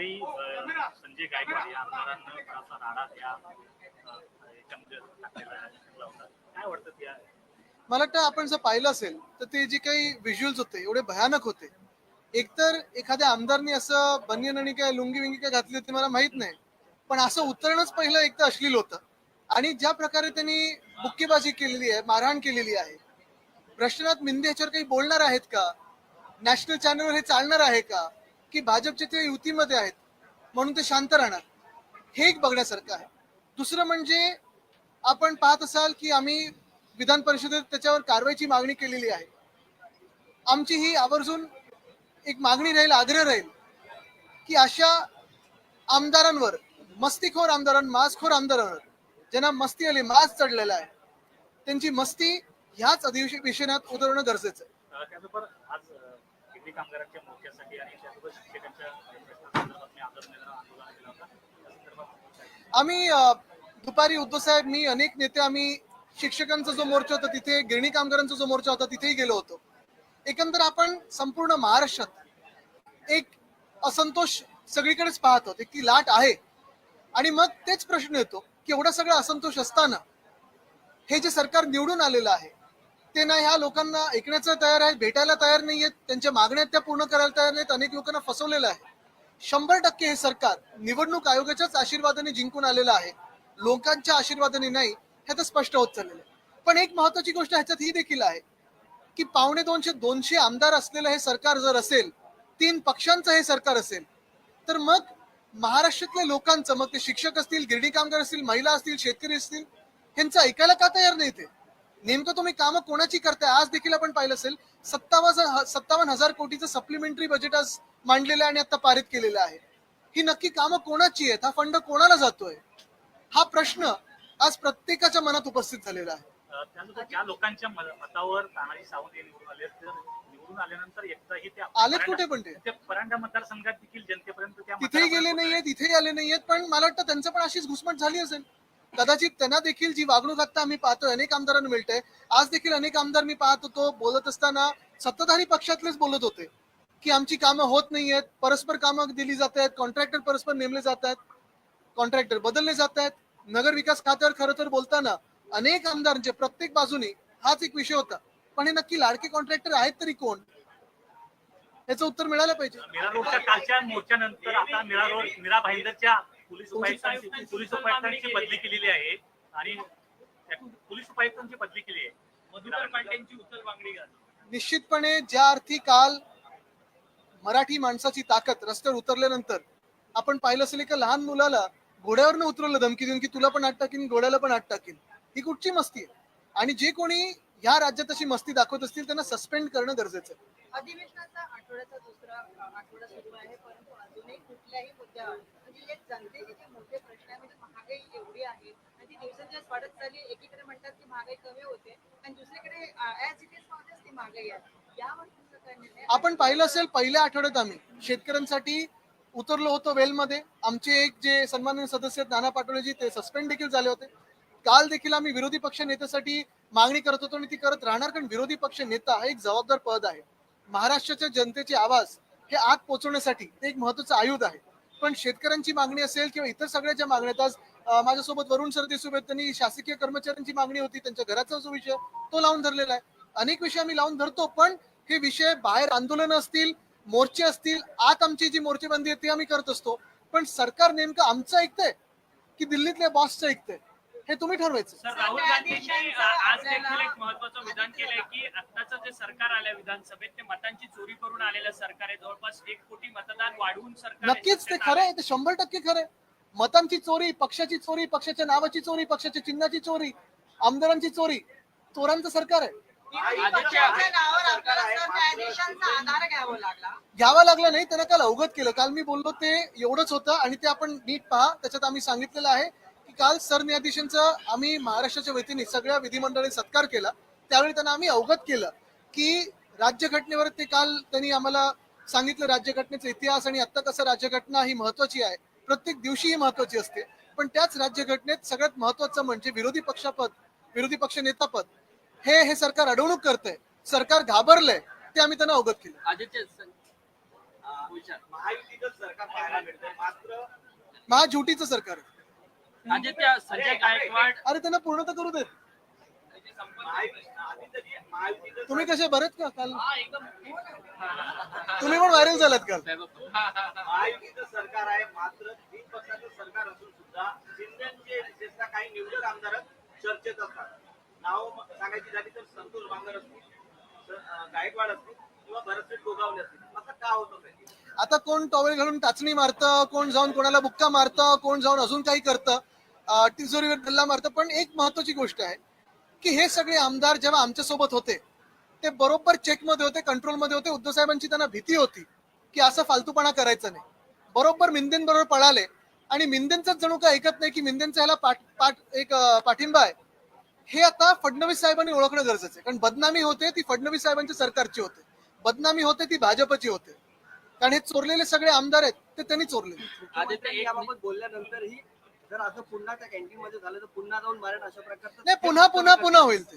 काही संजय गायकवाड या आमदारांना थोडासा राडा या काय वाटतं मला वाटतं आपण जर पाहिलं असेल तर ते जे काही व्हिज्युअल्स होते एवढे भयानक होते. एकतर एखाद्या आमदारनी असं बनियन आणि काय लुंगी विंगी काय घातली होती मला माहीत नाही. पण असं उतरणंच पहिलं एक तर अश्लील होतं. आणि ज्या प्रकारे त्यांनी बुक्केबाजी केलेली आहे मारहाण केलेली आहे. प्रश्नात मिंदे याच्यावर काही बोलणार आहेत का? नॅशनल चॅनलवर हे चालणार आहे का? की भाजपचे ते युतीमध्ये आहेत म्हणून ते शांत राहणार. हे एक बघण्यासारखं आहे. दुसरं म्हणजे आपण पाहत असाल की आम्ही विधान परिषदेत त्याच्यावर कारवाईची मागणी केलेली आहे. आमची ही आवर्जून एक मागणी राहील आग्रह राहील की अशा आमदारांवर मस्तीखोर आमदारां मासखोर आमदारांवर ज्यांना मस्ती आली मास चढलेला आहे त्यांची मस्ती ह्याच अधिवेशनात उतरवणं गरजेचं आहे. अ, कामगारांच्या मोर्चासाठी आणि शिक्षकांच्या आम्ही दुपारी उद्धव साहेब मी अनेक नेते आम्ही शिक्षकांचा जो मोर्चा होता तिथे गिरणी कामगारांचा जो मोर्चा होता तिथेही गेलो होतो. एकंदर आपण संपूर्ण महाराष्ट्रात एक असंतोष सगळीकडेच पाहत आहोत. एक ती लाट आहे. आणि मग तेच प्रश्न येतो की एवढा सगळा असंतोष असताना हे जे सरकार निवडून आलेलं आहे ते ना ह्या लोकांना ऐकण्याचं तयार आहे भेटायला तयार नाहीयेत त्यांच्या मागण्या त्या पूर्ण करायला तयार नाहीत अनेक लोकांना फसवलेलं आहे. शंभर टक्के हे सरकार निवडणूक आयोगाच्याच आशीर्वादाने जिंकून आलेलं आहे. लोकांच्या आशीर्वादाने नाही हे तर स्पष्ट होत चाललेलं आहे. पण एक महत्वाची गोष्ट ह्याच्यात ही देखील आहे की पावणे दोनशे दोनशे आमदार असलेलं हे सरकार जर असेल तीन पक्षांचं हे सरकार असेल तर मग महाराष्ट्रातल्या लोकांचं मग ते शिक्षक असतील गिरणी कामगार असतील महिला असतील शेतकरी असतील ह्यांचं ऐकायला का तयार नाही ते? नेमकं तुम्ही कामं कोणाची करताय? आज देखील आपण पाहिलं असेल सत्तावन्न सत्तावन्न हजार कोटीचं सप्लिमेंटरी बजेट आज मांडलेलं आहे आणि आता पारित केलेलं आहे. ही नक्की कामं कोणाची आहेत? हा फंड कोणाला जातोय? हा प्रश्न आज प्रत्येकाच्या मनात उपस्थित झालेला आहे. त्यानंतर ज्या लोकांच्या मतावर तानाजी सावंत हे निवडून आले निवडून आल्यानंतर एकदाही परांडा- कुठे पण ते? परांडा मतदारसंघात देखील जनतेपर्यंत तिथेही गेले. नाहीयेत इथेही आले नाहीयेत पण मला वाटतं त्यांचं पण अशीच घुसमट झाली असेल. कदाचित त्यांना देखील जी वागणूक आता आम्ही पाहतोय अनेक आमदारांना मिळते. आज देखील अनेक आमदार मी पाहत होतो बोलत असताना सत्ताधारी पक्षातलेच बोलत होते की आमची कामं होत नाही आहेत परस्पर कामं दिली जात आहेत कॉन्ट्रॅक्टर परस्पर नेमले जात आहेत कॉन्ट्रॅक्टर बदलले जात आहेत नगर विकास खात्यावर खरं तर बोलताना अनेक आमदारांचे म्हणजे प्रत्येक बाजूने हाच एक विषय होता. पण हे नक्की लाडके कॉन्ट्रॅक्टर आहेत तरी कोण? याचं उत्तर मिळालं पाहिजे. पोलीस उपायुक्तांची पोलीस उपायुक्तांची बदली केलेली आहे आणि पोलीस उपायुक्तांची बदली केली आहे. मधुकर पांड्यांची उचल मागणी निश्चितपणे ज्या अर्थी काल मराठी माणसाची ताकद रस्त्यावर उतरल्यानंतर आपण पाहिलं असेल एका लहान मुलाला घोड्यावरनं उतरवलं धमकी देऊन की तुला पण आठ टाकीन घोड्याला पण आठ टाकीन. ही कुठची मस्ती आहे? आणि जे कोणी ह्या राज्यात अशी मस्ती दाखवत असतील त्यांना सस्पेंड करणं गरजेचं आहे. अधिवेशनाचा आठवड्याचा दुसरा अ, आठवडा सुरू आहे परंतु अजूनही कुठल्याही मुद्द्यावर म्हणजे जे जनतेचे जे मोठे प्रश्न आहे म्हणजे महागाई एवढी आहे आणि ती दिवसेंदिवस वाढत चालली आहे. एकीकडे म्हणतात की महागाई कमी होते आणि दुसरीकडे ऍज इट इज पाहतेच ती महागाई आहे. यावर तुमचं काय निर्णय आपण पाहिलं असेल पहिल्या आठवड्यात आम्ही शेतकऱ्यांसाठी उतरलो होतो वेलमध्ये. आमचे एक जे सन्माननीय सदस्य नाना पाटोळेजी ते सस्पेंड देखील झाले होते. काल देखील आम्ही विरोधी पक्ष नेत्यासाठी मागणी करत होतो आणि ती करत राहणार कारण विरोधी पक्ष नेता हा एक जबाबदार पद आहे. महाराष्ट्राच्या जनतेचे आवाज हे आत पोहोचवण्यासाठी ते एक महत्वाचं आयुध आहे. पण शेतकऱ्यांची मागणी असेल किंवा इतर सगळ्या ज्या मागण्या आज माझ्यासोबत वरुण सरदेसाई आहेत त्यांनी शासकीय कर्मचाऱ्यांची मागणी होती त्यांच्या घराचा जो विषय तो लावून धरलेला आहे. अनेक विषय आम्ही लावून धरतो पण हे विषय बाहेर आंदोलन असतील मोर्चे असतील आत आमची जी मोर्चेबंदी आहे ती आम्ही करत असतो. पण सरकार नेमकं आमचं ऐकतंय की दिल्लीतल्या बॉसचं ऐकतंय? हे तुम्ही ठरवायचं. सर राहुल गांधींनी आज देखील एक महत्वाचं विधान केलंय की आत्ताचं जे सरकार आलंय विधानसभेत ते मतांची चोरी करून आलेलं सरकार आहे. जवळपास एक कोटी मतदान वाढवून सरकार आहे. नक्कीच ते खरं आहे ते शंभर टक्के खरं आहे. मतांची चोरी पक्षाची चोरी पक्षाच्या नावाची चोरी पक्षाच्या चिन्हाची चोरी आमदारांची चोरी चोरांचं सरकार आहे. घ्यावा लागला घ्यावा लागला नाही त्यांना काल अवगत केलं. काल मी बोललो ते एवढंच होतं आणि ते आपण नीट पहा. त्याच्यात आम्ही सांगितलेलं आहे. काल सरन्यायाधीशांचा आम्ही महाराष्ट्राच्या वतीने सगळ्या विधिमंडळाने सत्कार केला. त्यावेळी त्यांना आम्ही अवगत केलं की राज्यघटनेवर ते काल त्यांनी आम्हाला सांगितलं राज्यघटनेचा इतिहास आणि आता कसं राज्यघटना ही महत्वाची आहे. प्रत्येक दिवशी ही महत्वाची असते. पण त्याच राज्यघटनेत सगळ्यात महत्वाचं म्हणजे विरोधी पक्षापद विरोधी पक्ष नेतापद हे हे सरकार अडवणूक करतंय. सरकार घाबरलंय ते आम्ही त्यांना अवगत केलं. महायुतीचं सरकार महाझुटीचं सरकार. आदित्य संजय गायकवाड. अरे त्यांना पूर्ण तर करू देत महायुतीचं तुम्ही कसे बरेत का काल? तुम्ही पण व्हायरल झालात काल. महायुतीचं सरकार आहे मात्र तीन पक्षाचं सरकार असून सुद्धा शिंदेचे विशेषतः काही निवडक आमदार चर्चेत असतात. नाव सांगायची झाली तर संतोष बांगर असतील गायकवाड असतील किंवा भरतसेठ गोगावले असतील. असं का होत आता कोण टॉवेल घालून टाचणी मारतं कोण जाऊन कोणाला बुक्का मारतं कोण जाऊन अजून काही करतं तिजोरीवर डल्ला मारतं. पण एक महत्वाची गोष्ट आहे की हे सगळे आमदार जेव्हा आमच्यासोबत होते ते बरोबर चेकमध्ये होते कंट्रोलमध्ये होते. उद्धव साहेबांची त्यांना भीती होती की असं फालतूपणा करायचं नाही. बरोबर मिंदेन बरोबर पळाले आणि मिंदेंचाच जणू काय ऐकत नाही की मिंदेंचा ह्याला पाठ पाठ एक पाठिंबा आहे. हे आता फडणवीस साहेबांनी ओळखणं गरजेचं आहे. कारण बदनामी होते ती फडणवीस साहेबांच्या सरकारची होते. बदनामी होते ती भाजपची होते. कारण हे चोरलेले सगळे आमदार आहेत ते त्यांनी चोरले. याबाबत बोलल्यानंतरही जर असं पुन्हा त्या कॅन्टीन मध्ये झालं तर पुन्हा जाऊन मारण अशा प्रकारचं नाही पुन्हा पुन्हा पुन्हा होईल ते.